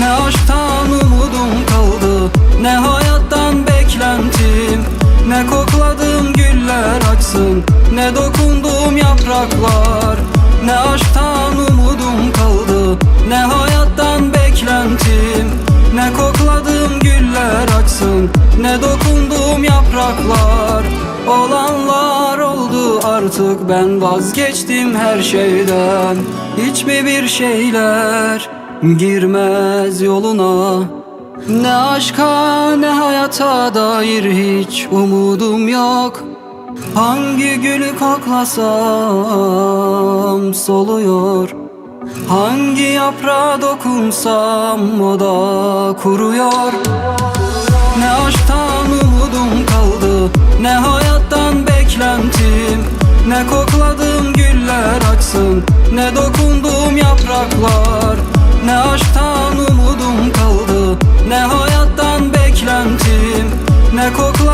aşktan umudum kaldı Ne hayattan beklentim. Ne kokladığım güller açsın Ne dokunduğum yapraklar. Ne aşktan umudum kaldı Ne hayattan beklentim. Ne kokladığım güller açsın Ne dokunduğum yapraklar. Olanlar oldu artık ben vazgeçtim her şeyden. Hiç bir şeyler girmez yoluna. Ne aşka ne hayata dair hiç umudum yok. Hangi gülü koklasam soluyor? Hangi yaprağa dokunsam o da kuruyor? Ne aşktan umudum kaldı Ne hayattan beklentim. Ne kokladığım güller açsın Ne dokunduğum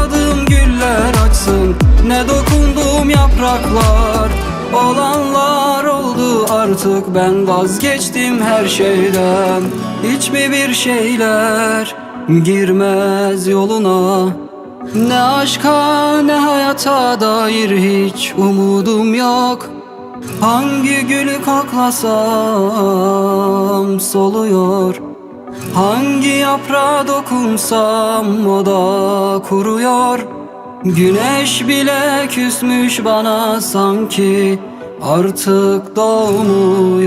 Ne kokladığım güller açsın. Ne dokunduğum yapraklar. Olanlar oldu artık. Ben vazgeçtim her şeyden. Hiç mi bir şeyler girmez yoluna? Ne aşka ne hayata dair hiç umudum yok. Hangi gülü koklasam soluyor Hangi yaprağa dokunsam o da kuruyor. Güneş bile küsmüş bana sanki. Artık doğmuyor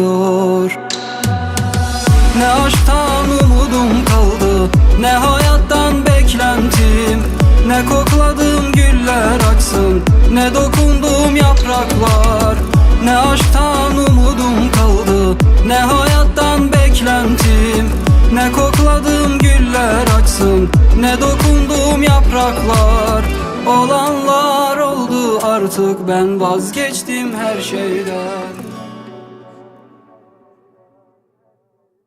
yapraklar Olanlar oldu. Artık ben vazgeçtim her şeyden